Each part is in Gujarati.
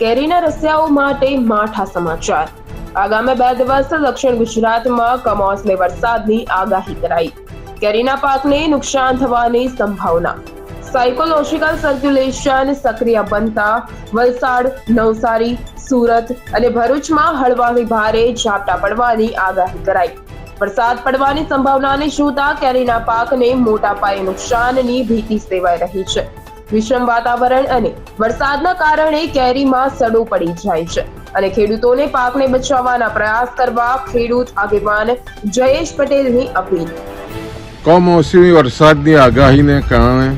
કેરીના રસિયાઓ માટે માઠા સમાચાર. આગામી બે દિવસ દક્ષિણ ગુજરાતમાં કમોસમી વરસાદની આગાહી કરાઈ. કેરીના પાકને નુકસાન થવાની સંભાવના. સાયકોલોજીકલ સર્ક્યુલેશન સક્રિય બનતા વલસાડ, નવસારી, સુરત અને ભરૂચમાં હળવાથી ભારે ઝાપટા પડવાની આગાહી કરાઈ. વરસાદ પડવાની સંભાવનાને જોતા કેરીના પાકને મોટા પાયે નુકસાનની ભીતિ સેવાઈ રહી છે. વિષમ વાતાવરણ અને વરસાદના કારણે કેરીમાં સડો પડી જાય છે. અને ખેડૂતોને પાકને બચાવવાના પ્રયાસ કરવા ખેડૂત આગેવાન જયેશ પટેલની અપીલ. કમોસમી વરસાદની આગાહીને કારણે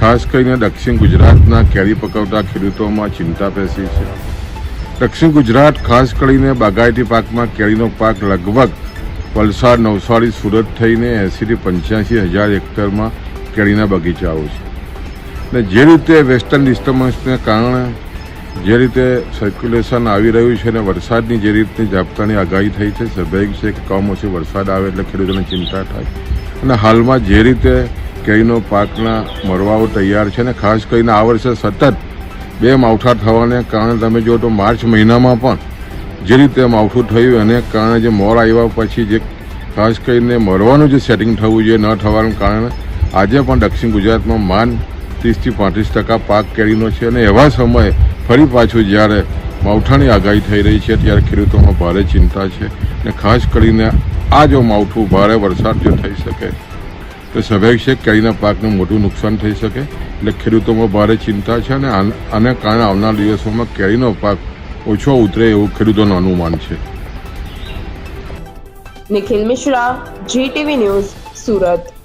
ખાસ કરીને દક્ષિણ ગુજરાતના કેરી પકવતા ખેડૂતોમાં ચિંતા પેસી છે. દક્ષિણ ગુજરાત ખાસ કરીને બાગાયતી પાકમાં કેરીનો પાક લગભગ વલસાડ, નવસારી, સુરત થઈને એંસીથી પંચ્યાસી હજાર હેક્ટરમાં કેરીના બગીચાઓ છે. ને જે રીતે વેસ્ટર્ન ડિસ્ટર્બન્સને કારણે જે રીતે સર્ક્યુલેશન આવી રહ્યું છે અને વરસાદની જે રીતની ઝાપટાની આગાહી થઈ છે સ્વાભાવિક છે કે કમોસમી વરસાદ આવે એટલે ખેડૂતોને ચિંતા થાય. અને હાલમાં જે રીતે કેરીનો પાકના મરવાઓ તૈયાર છે ને ખાસ કરીને આ વર્ષે સતત બે માવઠા થવાને કારણે તમે જો તો માર્ચ મહિનામાં પણ જે રીતે માવઠું થયું એને કારણે જે મોર આવ્યા પછી જે ખાસ કરીને મરવાનું જે સેટિંગ થવું જોઈએ ન થવાનું કારણે આજે પણ દક્ષિણ ગુજરાતમાં માન ત્રીસથી પાંત્રીસ ટકા પાક કેરીનો છે અને એવા સમયે ફરી પાછું જ્યારે માવઠાની આગાહી થઈ રહી છે ત્યારે ખેડૂતોમાં ભારે ચિંતા છે અને ખાસ કરીને આ જો માવઠું ભારે વરસાદ જો થઈ શકે, તો સ્વાભાવિક છે કેરીના પાકને મોટું નુકસાન થઈ શકે. એટલે ખેડૂતોમાં ભારે ચિંતા છે અને આન- કારણે આવનાર દિવસોમાં કેરીનો પાક ઓછો ઉતરે એવું ખેડૂતોનું અનુમાન છે. Nikhil Mishra GTV news Surat.